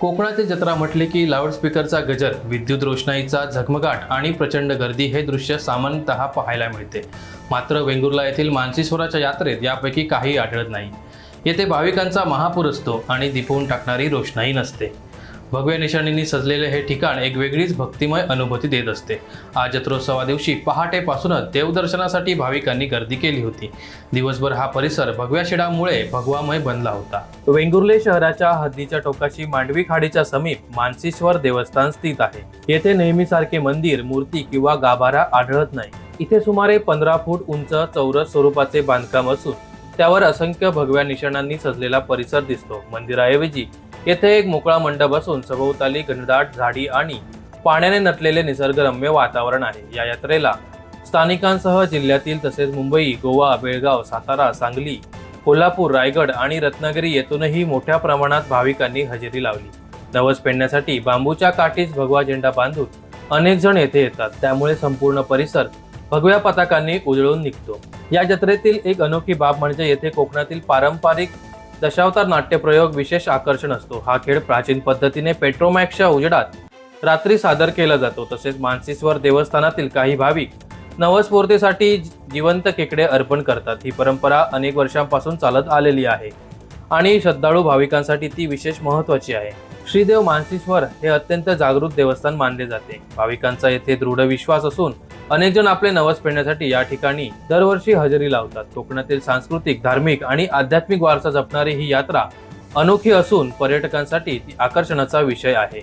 कोकणातील जत्रा म्हटले की लाऊडस्पीकरचा गजर विद्युत रोषणाईचा झगमगाट आणि प्रचंड गर्दी हे दृश्य सामान्यतः पाहायला मिळते. मात्र वेंगुर्ला येथील मानसीश्वराच्या यात्रेत यापैकी काही आढळत नाही. येथे भाविकांचा महापूर असतो आणि दिपवून टाकणारी रोषणाई नसते. भगव्या निशाणींनी सजलेले हे ठिकाण एक वेगळीच भक्तिमय अनुभूती देत असते. आज जत्रोत्सवा दिवशी पहाटेपासूनच देवदर्शनासाठी भाविकांनी गर्दी केली होती. दिवसभर हा परिसर भगव्या शिडामुळे भगवामय बनला होता. वेंगुर्ले शहराच्या हद्दीच्या टोकाशी मांडवी खाडीच्या समीप मानसेश्वर देवस्थान स्थित आहे. येथे नेहमीसारखे मंदिर मूर्ती किंवा गाभारा आढळत नाही. इथे सुमारे पंधरा फूट उंच चौरस स्वरूपाचे बांधकाम असून त्यावर असंख्य भगव्या निशाणांनी सजलेला परिसर दिसतो. मंदिराऐवजी येथे एक मोकळा मंडप असून सभोवताली घनदाट झाडी आणि पाण्याने नटलेले निसर्गरम्य वातावरण आहे. या यात्रेला स्थानिकांसह जिल्ह्यातील तसेच मुंबई गोवा बेळगाव सातारा सांगली कोल्हापूर रायगड आणि रत्नागिरी येथूनही मोठ्या प्रमाणात भाविकांनी हजेरी लावली. नवस पेडण्यासाठी बांबूच्या काठीच भगवा झेंडा बांधून अनेक जण येथे येतात. त्यामुळे संपूर्ण परिसर भगव्या पताकांनी उजळून निघतो. या जत्रेतील एक अनोखी बाब म्हणजे येथे कोकणातील पारंपरिक दशावतार नाट्यप्रयोग विशेष आकर्षण असतो. हा खेळ प्राचीन पद्धतीने पेट्रोमॅक्सच्या उजेडात रात्री सादर केला जातो. तसेच मानसीस्वर देवस्थानातील काही भाविक नवस्फूर्तीसाठी जिवंत केकडे अर्पण करतात. ही परंपरा अनेक वर्षांपासून चालत आलेली आहे आणि श्रद्धाळू भाविकांसाठी ती विशेष महत्वाची आहे. श्रीदेव मानसीश्वर हे अत्यंत जागृत देवस्थान मानले जाते. भाविकांचा येथे दृढ विश्वास असून अनेक जण आपले नवस पेडण्यासाठी या ठिकाणी दरवर्षी हजेरी लावतात. कोकणातील सांस्कृतिक धार्मिक आणि आध्यात्मिक वारसा जपणारी ही यात्रा अनोखी असून पर्यटकांसाठी ती आकर्षणाचा विषय आहे.